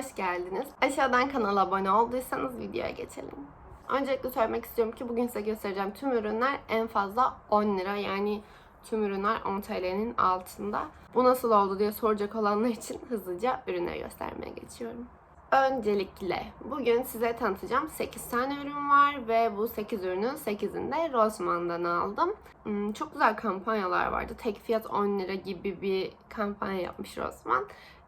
hoş geldiniz. Aşağıdan kanala abone olduysanız videoya geçelim. Öncelikle söylemek istiyorum ki bugün size göstereceğim tüm ürünler en fazla 10 lira. Yani tüm ürünler 10 TL'nin altında. Bu nasıl oldu diye soracak olanlar için hızlıca ürünleri göstermeye geçiyorum. Öncelikle bugün size tanıtacağım 8 tane ürün var ve bu 8 ürünün 8'ini de Rossmann'dan aldım. Hmm, Çok güzel kampanyalar vardı. Tek fiyat 10 lira gibi bir kampanya yapmış Rossmann.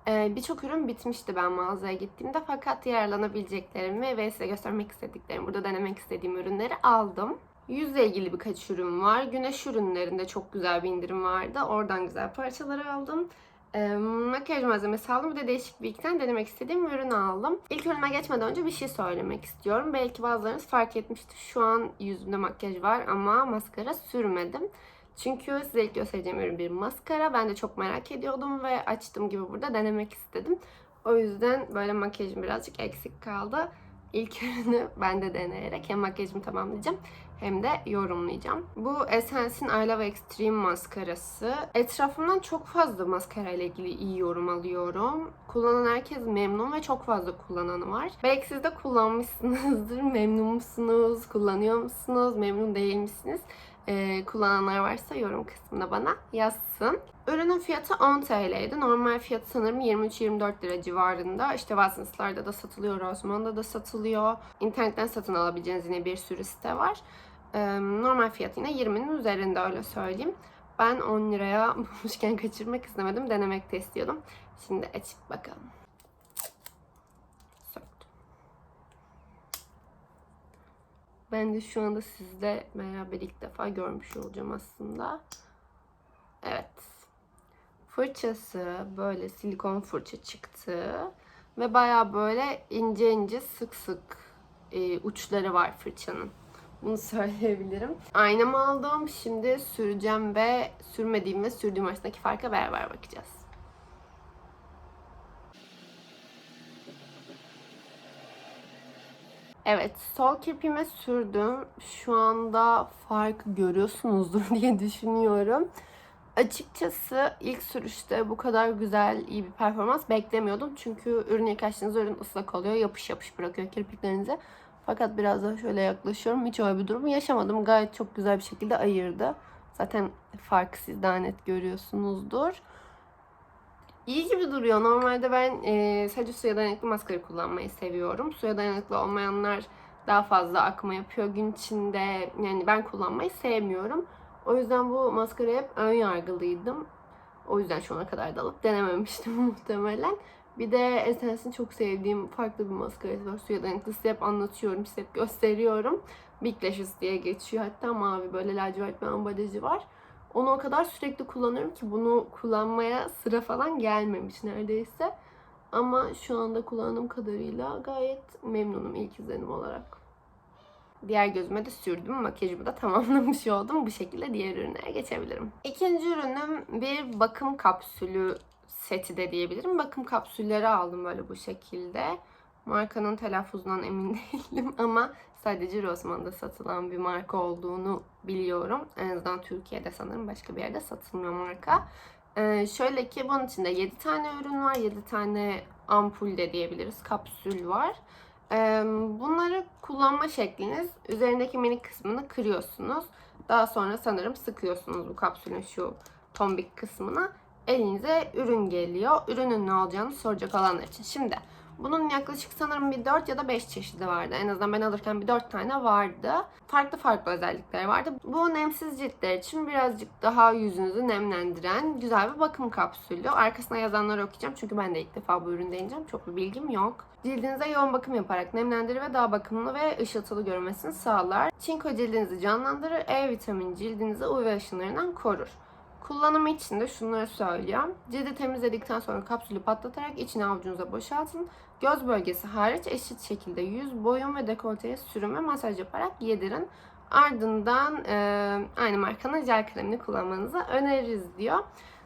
Ee, Birçok ürün bitmişti ben mağazaya gittiğimde fakat yararlanabileceklerimi ve size göstermek istediklerimi, burada denemek istediğim ürünleri aldım. Yüzle ilgili birkaç ürün var. Güneş ürünlerinde çok güzel bir indirim vardı. Oradan güzel parçaları aldım. Ee, makyaj malzemesi aldım. Bir de değişik bir iki denemek istediğim bir ürünü aldım. İlk ürünüme geçmeden önce bir şey söylemek istiyorum. Belki bazılarınız fark etmiştir. Şu an yüzümde makyaj var ama maskara sürmedim. Çünkü size ilk göstereceğim ürün bir maskara. Ben de çok merak ediyordum ve açtığım gibi burada denemek istedim. O yüzden böyle makyajım birazcık eksik kaldı. İlk ürünü ben de deneyerek hem makyajımı tamamlayacağım hem de yorumlayacağım. Bu Essence'in I Love Extreme maskarası. Etrafımdan çok fazla maskara ile ilgili iyi yorum alıyorum. Kullanan herkes memnun ve çok fazla kullananı var. Belki siz de kullanmışsınızdır. Memnun musunuz? Kullanıyor musunuz? Memnun değil misiniz? Ee, kullananlar varsa yorum kısmında bana yazsın. Ürünün fiyatı 10 TL'ydi. Normal fiyatı sanırım 23-24 lira civarında. İşte Watsons'larda da satılıyor, Rossmann'da da satılıyor. İnternetten satın alabileceğiniz yine bir sürü site var. Ee, normal fiyatı yine 20'nin üzerinde öyle söyleyeyim. Ben 10 liraya bulmuşken kaçırmak istemedim. Denemek de istiyordum. Şimdi açıp bakalım. Ben de şu anda sizle beraber ilk defa görmüş olacağım aslında. Evet. Fırçası böyle silikon fırça çıktı. Ve baya böyle ince ince sık sık e, uçları var fırçanın. Bunu söyleyebilirim. Aynamı aldım. Şimdi süreceğim ve sürmediğim ve sürdüğüm arasındaki farka beraber bakacağız. Evet, sol kirpiğime sürdüm. Şu anda fark görüyorsunuzdur diye düşünüyorum. Açıkçası ilk sürüşte bu kadar güzel, iyi bir performans beklemiyordum. Çünkü ürünü ilk ürün ıslak oluyor, yapış yapış bırakıyor kirpiklerinize. Fakat biraz daha şöyle yaklaşıyorum. Hiç öyle bir durum yaşamadım. Gayet çok güzel bir şekilde ayırdı. Zaten farkı siz daha net görüyorsunuzdur. İyi gibi duruyor. Normalde ben e, sadece suya dayanıklı maskara kullanmayı seviyorum. Suya dayanıklı olmayanlar daha fazla akma yapıyor gün içinde. Yani ben kullanmayı sevmiyorum. O yüzden bu maskaraya hep ön yargılıydım. O yüzden şu ana kadar da alıp denememiştim muhtemelen. Bir de Essence'in çok sevdiğim farklı bir maskarası var. Suya dayanıklı. Size hep anlatıyorum, size hep gösteriyorum. Big Lashes diye geçiyor. Hatta mavi böyle lacivert bir ambalajı var. Onu o kadar sürekli kullanıyorum ki bunu kullanmaya sıra falan gelmemiş neredeyse. Ama şu anda kullandığım kadarıyla gayet memnunum ilk izlenim olarak. Diğer gözüme de sürdüm. Makyajımı da tamamlamış oldum. Bu şekilde diğer ürünlere geçebilirim. İkinci ürünüm bir bakım kapsülü seti de diyebilirim. Bakım kapsülleri aldım böyle bu şekilde. Markanın telaffuzundan emin değilim ama sadece Rossmann'da satılan bir marka olduğunu biliyorum. En azından Türkiye'de sanırım başka bir yerde satılmıyor marka. Ee, şöyle ki bunun içinde 7 tane ürün var. 7 tane ampul de diyebiliriz. Kapsül var. Ee, bunları kullanma şekliniz üzerindeki minik kısmını kırıyorsunuz. Daha sonra sanırım sıkıyorsunuz bu kapsülün şu tombik kısmına. Elinize ürün geliyor. Ürünün ne olacağını soracak olanlar için. Şimdi bunun yaklaşık sanırım bir 4 ya da 5 çeşidi vardı. En azından ben alırken bir 4 tane vardı. Farklı farklı özellikleri vardı. Bu nemsiz ciltler için birazcık daha yüzünüzü nemlendiren güzel bir bakım kapsülü. Arkasına yazanları okuyacağım çünkü ben de ilk defa bu ürünü deneyeceğim. Çok bir bilgim yok. Cildinize yoğun bakım yaparak nemlendirir ve daha bakımlı ve ışıltılı görünmesini sağlar. Çinko cildinizi canlandırır. E vitamini cildinizi UV ışınlarından korur. Kullanımı için de şunları söylüyorum. Cildi temizledikten sonra kapsülü patlatarak içine avucunuza boşaltın. Göz bölgesi hariç eşit şekilde yüz, boyun ve dekolteye sürüm ve masaj yaparak yedirin. Ardından e, aynı markanın jel kremini kullanmanızı öneririz diyor.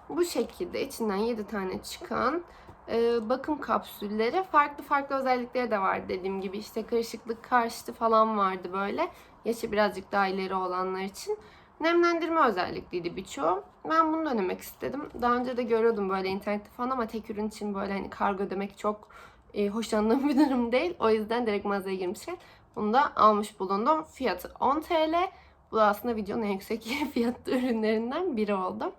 Bu şekilde içinden 7 tane çıkan e, bakım kapsülleri farklı farklı özellikleri de var dediğim gibi işte kırışıklık karşıtı falan vardı böyle yaşı birazcık daha ileri olanlar için nemlendirme özellikliydi birçoğu. Ben bunu denemek istedim. Daha önce de görüyordum böyle internette falan ama tek ürün için böyle hani kargo ödemek çok e, hoşlandığım bir durum değil. O yüzden direkt mağazaya girmişken bunu da almış bulundum. Fiyatı 10 TL. Bu da aslında videonun en yüksek fiyatlı ürünlerinden biri oldu.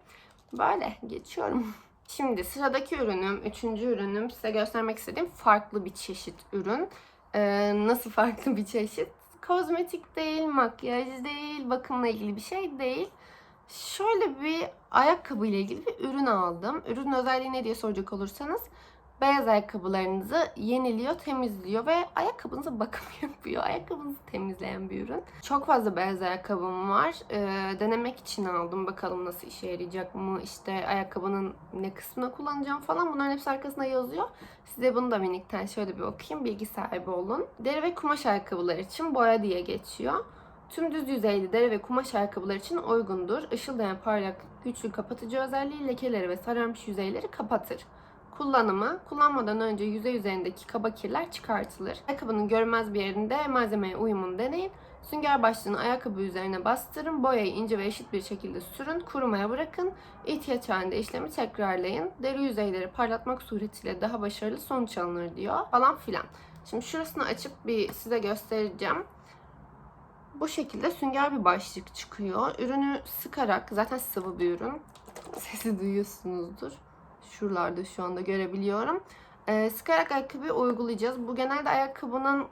Böyle geçiyorum. Şimdi sıradaki ürünüm, üçüncü ürünüm size göstermek istediğim farklı bir çeşit ürün. Ee, nasıl farklı bir çeşit? Kozmetik değil, makyaj değil, bakımla ilgili bir şey değil. Şöyle bir ayakkabı ile ilgili bir ürün aldım. Ürün özelliği ne diye soracak olursanız beyaz ayakkabılarınızı yeniliyor, temizliyor ve ayakkabınıza bakım yapıyor. Ayakkabınızı temizleyen bir ürün. Çok fazla beyaz ayakkabım var. Ee, denemek için aldım. Bakalım nasıl işe yarayacak mı? İşte ayakkabının ne kısmına kullanacağım falan. Bunların hepsi arkasında yazıyor. Size bunu da minikten şöyle bir okuyayım. Bilgi sahibi olun. Deri ve kumaş ayakkabılar için boya diye geçiyor. Tüm düz yüzeyli deri ve kumaş ayakkabılar için uygundur. Işıldayan parlak, güçlü kapatıcı özelliği lekeleri ve sararmış yüzeyleri kapatır. Kullanımı, kullanmadan önce yüzey üzerindeki kaba kirler çıkartılır. Ayakkabının görünmez bir yerinde malzemeye uyumunu deneyin. Sünger başlığını ayakkabı üzerine bastırın. Boyayı ince ve eşit bir şekilde sürün. Kurumaya bırakın. İhtiyaç halinde işlemi tekrarlayın. Deri yüzeyleri parlatmak suretiyle daha başarılı sonuç alınır diyor. Falan filan. Şimdi şurasını açıp bir size göstereceğim. Bu şekilde sünger bir başlık çıkıyor. Ürünü sıkarak, zaten sıvı bir ürün. Sesi duyuyorsunuzdur. Şuralarda şu anda görebiliyorum. Ee, sıkarak ayakkabıyı uygulayacağız. Bu genelde ayakkabının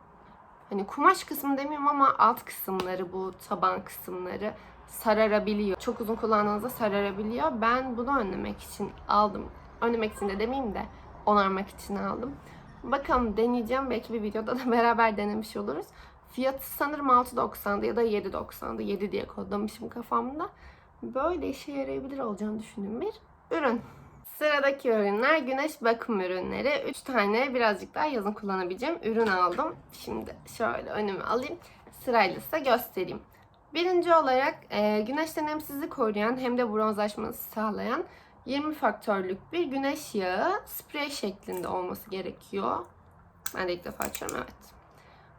hani kumaş kısmı demiyorum ama alt kısımları bu taban kısımları sararabiliyor. Çok uzun kullandığınızda sararabiliyor. Ben bunu önlemek için aldım. Önlemek için de demeyeyim de onarmak için aldım. Bakalım deneyeceğim. Belki bir videoda da beraber denemiş oluruz. Fiyatı sanırım 6.90'dı ya da 7.90'dı. 7 diye kodlamışım kafamda. Böyle işe yarayabilir olacağını düşündüğüm bir ürün. Sıradaki ürünler güneş bakım ürünleri. 3 tane birazcık daha yazın kullanabileceğim ürün aldım. Şimdi şöyle önüme alayım. Sırayla size göstereyim. Birinci olarak e, güneşten hem sizi koruyan hem de bronzlaşmanızı sağlayan 20 faktörlük bir güneş yağı sprey şeklinde olması gerekiyor. Ben de ilk defa açıyorum evet.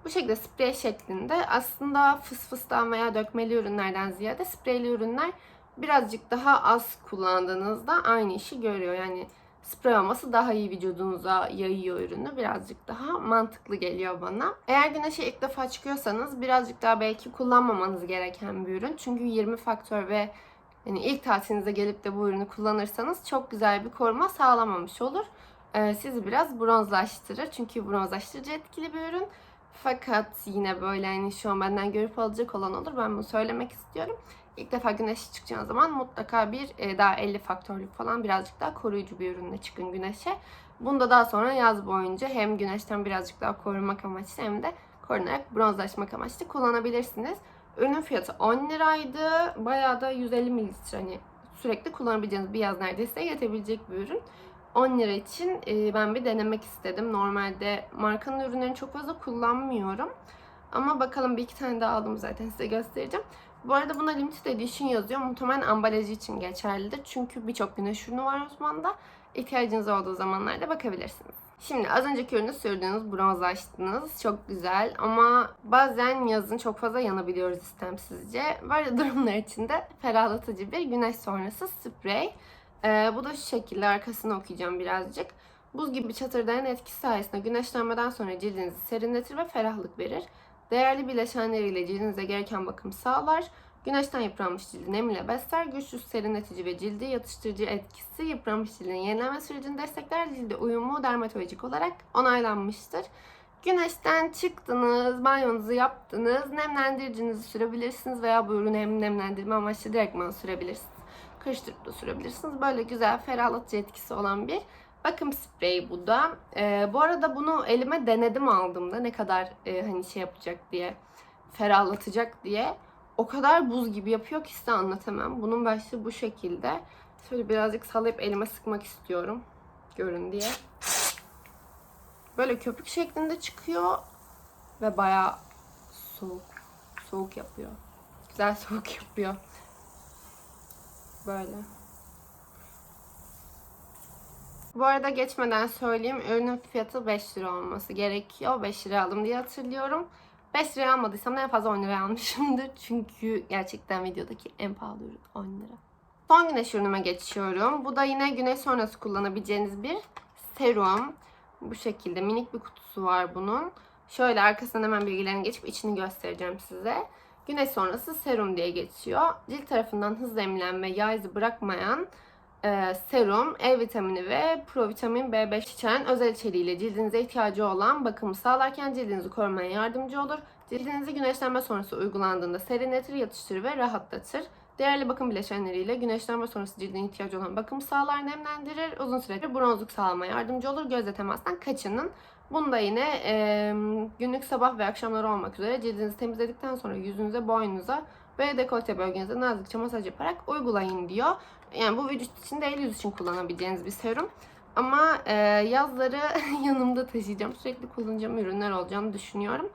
Bu şekilde sprey şeklinde aslında fıs fıstan veya dökmeli ürünlerden ziyade spreyli ürünler birazcık daha az kullandığınızda aynı işi görüyor. Yani sprey olması daha iyi vücudunuza yayıyor ürünü. Birazcık daha mantıklı geliyor bana. Eğer güneşe ilk defa çıkıyorsanız birazcık daha belki kullanmamanız gereken bir ürün. Çünkü 20 faktör ve yani ilk tatilinize gelip de bu ürünü kullanırsanız çok güzel bir koruma sağlamamış olur. Ee, sizi biraz bronzlaştırır. Çünkü bronzlaştırıcı etkili bir ürün. Fakat yine böyle hani şu an benden görüp alacak olan olur. Ben bunu söylemek istiyorum. İlk defa güneşe çıkacağınız zaman mutlaka bir e, daha 50 faktörlük falan birazcık daha koruyucu bir ürünle çıkın güneşe. Bunu da daha sonra yaz boyunca hem güneşten birazcık daha korumak amaçlı hem de korunarak bronzlaşmak amaçlı kullanabilirsiniz. Ürünün fiyatı 10 liraydı. Bayağı da 150 mililitre hani sürekli kullanabileceğiniz bir yaz neredeyse yetebilecek bir ürün. 10 lira için ben bir denemek istedim. Normalde markanın ürünlerini çok fazla kullanmıyorum. Ama bakalım bir iki tane daha aldım zaten size göstereceğim. Bu arada buna limited edition yazıyor. Muhtemelen ambalajı için geçerlidir. Çünkü birçok güneş ürünü var Osman'da. İhtiyacınız olduğu zamanlarda bakabilirsiniz. Şimdi az önceki ürünü sürdünüz, bronzlaştınız. Çok güzel ama bazen yazın çok fazla yanabiliyoruz istemsizce. Böyle durumlar için de ferahlatıcı bir güneş sonrası sprey. Ee, bu da şu şekilde arkasını okuyacağım birazcık. Buz gibi çatırdayan etkisi sayesinde güneşlenmeden sonra cildinizi serinletir ve ferahlık verir. Değerli bileşenleriyle cildinize gereken bakım sağlar. Güneşten yıpranmış cildi nem ile besler. Güçlü serinletici ve cildi yatıştırıcı etkisi yıpranmış cildin yenilenme sürecini destekler. Cilde uyumu dermatolojik olarak onaylanmıştır. Güneşten çıktınız, banyonuzu yaptınız, nemlendiricinizi sürebilirsiniz veya bu ürünü hem nemlendirme amaçlı direktman sürebilirsiniz. Karıştırıp da sürebilirsiniz. Böyle güzel ferahlatıcı etkisi olan bir bakım spreyi bu da. Ee, bu arada bunu elime denedim aldığımda ne kadar e, hani şey yapacak diye, ferahlatacak diye. O kadar buz gibi yapıyor ki size anlatamam. Bunun başlığı bu şekilde. Şöyle birazcık sallayıp elime sıkmak istiyorum. Görün diye. Böyle köpük şeklinde çıkıyor. Ve bayağı soğuk. Soğuk yapıyor. Güzel soğuk yapıyor. Böyle. Bu arada geçmeden söyleyeyim. Ürünün fiyatı 5 lira olması gerekiyor. 5 lira aldım diye hatırlıyorum. 5 lira almadıysam en fazla 10 lira almışımdır. Çünkü gerçekten videodaki en pahalı ürün 10 lira. Son güneş ürünüme geçiyorum. Bu da yine güneş sonrası kullanabileceğiniz bir serum. Bu şekilde minik bir kutusu var bunun. Şöyle arkasından hemen bilgilerini geçip içini göstereceğim size. Güneş sonrası serum diye geçiyor. Cilt tarafından hızlı emilen ve yağ izi bırakmayan e, serum, E vitamini ve provitamin B5 içeren özel içeriğiyle cildinize ihtiyacı olan bakımı sağlarken cildinizi korumaya yardımcı olur. Cildinizi güneşlenme sonrası uygulandığında serinletir, yatıştırır ve rahatlatır. Değerli bakım bileşenleriyle güneşlenme sonrası cildine ihtiyacı olan bakım sağlar, nemlendirir, uzun süredir bronzluk sağlamaya yardımcı olur. Gözle temastan kaçının. Bunu da yine e, günlük sabah ve akşamlar olmak üzere cildinizi temizledikten sonra yüzünüze, boynunuza ve dekolte bölgenize nazikçe masaj yaparak uygulayın diyor. Yani bu vücut için değil yüz için kullanabileceğiniz bir serum. Ama e, yazları yanımda taşıyacağım. Sürekli kullanacağım ürünler olacağını düşünüyorum.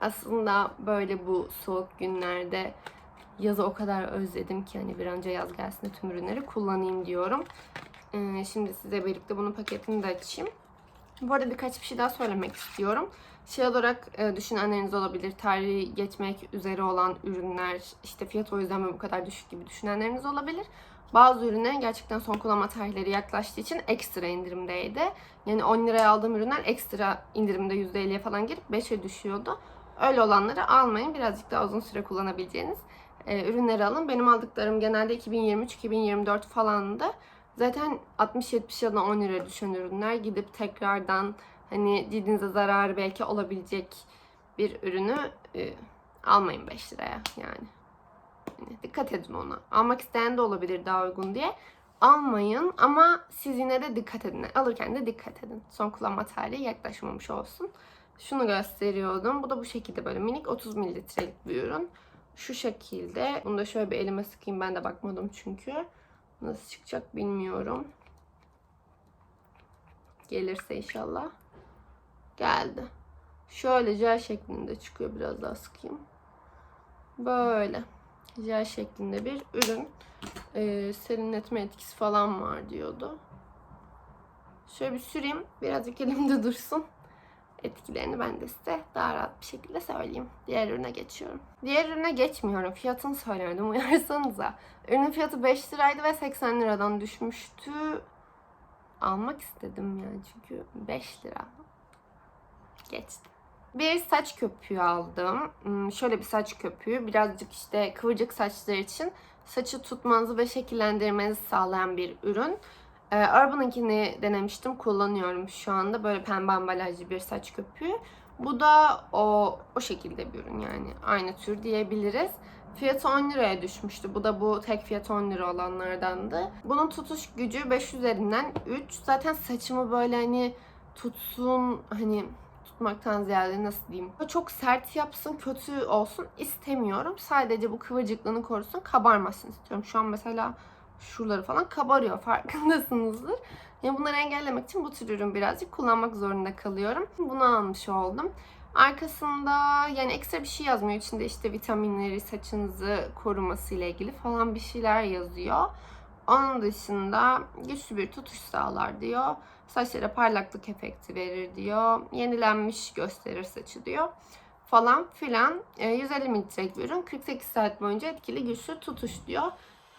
Aslında böyle bu soğuk günlerde yazı o kadar özledim ki hani bir önce yaz gelsin de tüm ürünleri kullanayım diyorum. E, şimdi size birlikte bunun paketini de açayım. Bu arada birkaç bir şey daha söylemek istiyorum. Şey olarak e, düşünenleriniz olabilir. Tarihi geçmek üzere olan ürünler, işte fiyat o yüzden mi bu kadar düşük gibi düşünenleriniz olabilir. Bazı ürünlerin gerçekten son kullanma tarihleri yaklaştığı için ekstra indirimdeydi. Yani 10 liraya aldığım ürünler ekstra indirimde %50'ye falan girip 5'e düşüyordu. Öyle olanları almayın. Birazcık daha uzun süre kullanabileceğiniz e, ürünleri alın. Benim aldıklarım genelde 2023-2024 falandı. Zaten 60-70 ya da 10 liraya düşen ürünler gidip tekrardan hani cildinize zararı belki olabilecek bir ürünü e, almayın 5 liraya yani. Yani dikkat edin ona. Almak isteyen de olabilir daha uygun diye. Almayın ama siz yine de dikkat edin. Alırken de dikkat edin. Son kullanma tarihi yaklaşmamış olsun. Şunu gösteriyordum. Bu da bu şekilde böyle minik 30 mililitrelik bir ürün. Şu şekilde. Bunu da şöyle bir elime sıkayım. Ben de bakmadım çünkü. Nasıl çıkacak bilmiyorum. Gelirse inşallah. Geldi. Şöyle jel şeklinde çıkıyor. Biraz daha sıkayım. Böyle. Jel şeklinde bir ürün. Ee, serinletme etkisi falan var diyordu. Şöyle bir süreyim. Birazcık elimde dursun. Etkilerini ben de size daha rahat bir şekilde söyleyeyim. Diğer ürüne geçiyorum. Diğer ürüne geçmiyorum. Fiyatını söylemedim. Uyarsanıza. Ürünün fiyatı 5 liraydı ve 80 liradan düşmüştü. Almak istedim yani çünkü 5 lira. Geçti. Bir saç köpüğü aldım. Hmm, Şöyle bir saç köpüğü. Birazcık işte kıvırcık saçlar için saçı tutmanızı ve şekillendirmenizi sağlayan bir ürün. Ee, Urban'ınkini denemiştim. Kullanıyorum şu anda. Böyle pembe ambalajlı bir saç köpüğü. Bu da o, o şekilde bir ürün yani. Aynı tür diyebiliriz. Fiyatı 10 liraya düşmüştü. Bu da bu tek fiyatı 10 lira olanlardandı. Bunun tutuş gücü 5 üzerinden 3. Zaten saçımı böyle hani tutsun hani tutmaktan ziyade nasıl diyeyim. Çok sert yapsın, kötü olsun istemiyorum. Sadece bu kıvırcıklığını korusun, kabarmasın istiyorum. Şu an mesela şuraları falan kabarıyor farkındasınızdır. Yani bunları engellemek için bu tür ürün birazcık kullanmak zorunda kalıyorum. Bunu almış oldum. Arkasında yani ekstra bir şey yazmıyor. İçinde işte vitaminleri, saçınızı koruması ile ilgili falan bir şeyler yazıyor. Onun dışında güçlü bir tutuş sağlar diyor. Saçlara parlaklık efekti verir diyor. Yenilenmiş gösterir saçı diyor. Falan filan. E, 150 mililitrelik bir ürün. 48 saat boyunca etkili güçlü tutuş diyor.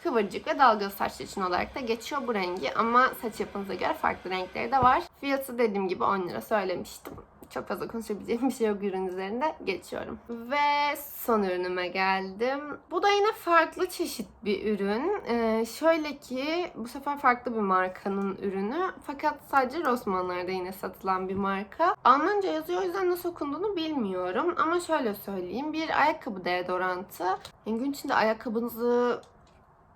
Kıvırcık ve dalgalı saç için olarak da geçiyor bu rengi. Ama saç yapınıza göre farklı renkleri de var. Fiyatı dediğim gibi 10 lira söylemiştim. Çok fazla konuşabileceğim bir şey yok ürün üzerinde. Geçiyorum. Ve son ürünüme geldim. Bu da yine farklı çeşit bir ürün. Ee, şöyle ki bu sefer farklı bir markanın ürünü. Fakat sadece Rossmann'larda yine satılan bir marka. Almanca yazıyor o yüzden nasıl okunduğunu bilmiyorum. Ama şöyle söyleyeyim. Bir ayakkabı deodorantı. Yani gün içinde ayakkabınızı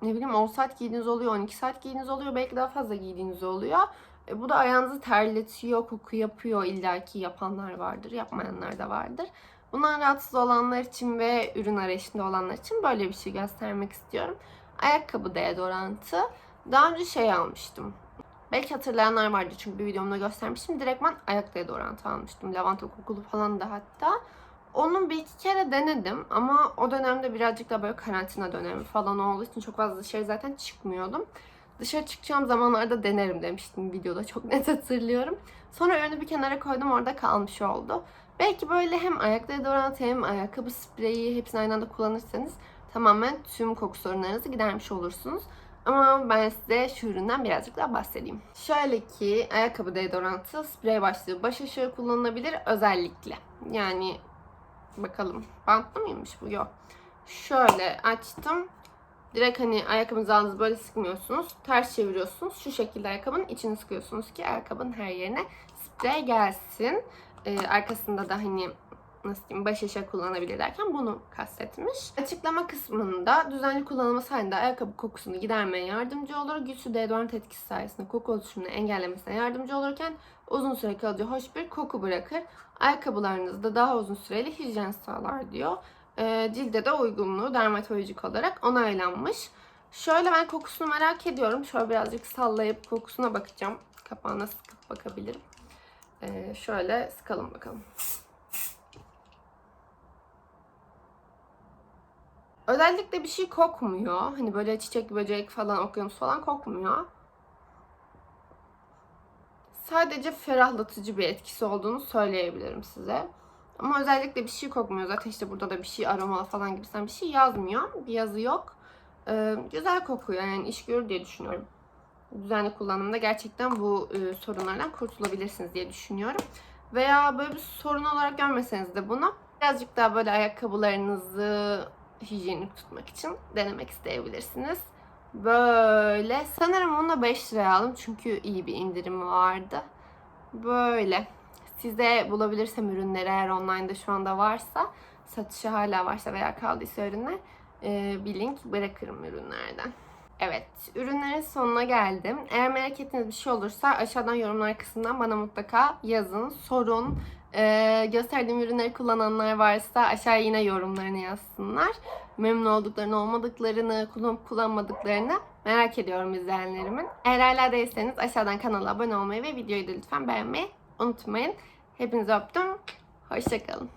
ne bileyim 10 saat giydiğiniz oluyor, 12 saat giydiğiniz oluyor, belki daha fazla giydiğiniz oluyor. E, bu da ayağınızı terletiyor, koku yapıyor. İlla ki yapanlar vardır, yapmayanlar da vardır. Bundan rahatsız olanlar için ve ürün arayışında olanlar için böyle bir şey göstermek istiyorum. Ayakkabı deodorantı. Daha önce şey almıştım. Belki hatırlayanlar vardı çünkü bir videomda göstermiştim. Direktman ayak deodorantı almıştım. Lavanta kokulu falan da hatta. Onu bir iki kere denedim ama o dönemde birazcık da böyle karantina dönemi falan olduğu için çok fazla dışarı zaten çıkmıyordum. Dışarı çıkacağım zamanlarda denerim demiştim videoda çok net hatırlıyorum. Sonra ürünü bir kenara koydum orada kalmış oldu. Belki böyle hem ayak deodorantı hem ayakkabı spreyi hepsini aynı anda kullanırsanız tamamen tüm koku sorunlarınızı gidermiş olursunuz. Ama ben size şu üründen birazcık daha bahsedeyim. Şöyle ki ayakkabı deodorantı sprey başlığı baş aşağı kullanılabilir özellikle. Yani bakalım bantlı mıymış bu? Yok. Şöyle açtım. Direkt hani ayakkabınızı böyle sıkmıyorsunuz. Ters çeviriyorsunuz. Şu şekilde ayakkabının içini sıkıyorsunuz ki ayakkabının her yerine sprey gelsin. Ee, arkasında da hani nasıl diyeyim baş aşağı kullanabilir derken bunu kastetmiş. Açıklama kısmında düzenli kullanılması halinde ayakkabı kokusunu gidermeye yardımcı olur. Güçlü deodorant etkisi sayesinde koku oluşumunu engellemesine yardımcı olurken uzun süre kalıcı hoş bir koku bırakır. Ayakkabılarınızda daha uzun süreli hijyen sağlar diyor. Ee, cilde de uygunluğu dermatolojik olarak onaylanmış. Şöyle ben kokusunu merak ediyorum. Şöyle birazcık sallayıp kokusuna bakacağım. Kapağına sıkıp bakabilirim. Ee, şöyle sıkalım bakalım. Özellikle bir şey kokmuyor. Hani böyle çiçek, böcek falan, okyanus falan kokmuyor. Sadece ferahlatıcı bir etkisi olduğunu söyleyebilirim size. Ama özellikle bir şey kokmuyor. Zaten işte burada da bir şey aromalı falan gibisinden bir şey yazmıyor. Bir yazı yok. Ee, güzel kokuyor yani iş görür diye düşünüyorum. Düzenli kullanımda gerçekten bu e, sorunlardan kurtulabilirsiniz diye düşünüyorum. Veya böyle bir sorun olarak görmeseniz de bunu birazcık daha böyle ayakkabılarınızı hijyenik tutmak için denemek isteyebilirsiniz. Böyle. Sanırım onu da 5 liraya aldım çünkü iyi bir indirimi vardı. Böyle. Size bulabilirsem ürünleri eğer online'da şu anda varsa, satışı hala varsa veya kaldıysa ürünler e, bir link bırakırım ürünlerden. Evet, ürünlerin sonuna geldim. Eğer merak ettiğiniz bir şey olursa aşağıdan yorumlar kısmından bana mutlaka yazın, sorun. Ee, gösterdiğim ürünleri kullananlar varsa aşağıya yine yorumlarını yazsınlar. Memnun olduklarını, olmadıklarını, kullanıp kullanmadıklarını merak ediyorum izleyenlerimin. Eğer hala değilseniz aşağıdan kanala abone olmayı ve videoyu da lütfen beğenmeyi unutmayın. Hepinizi öptüm. Hoşçakalın.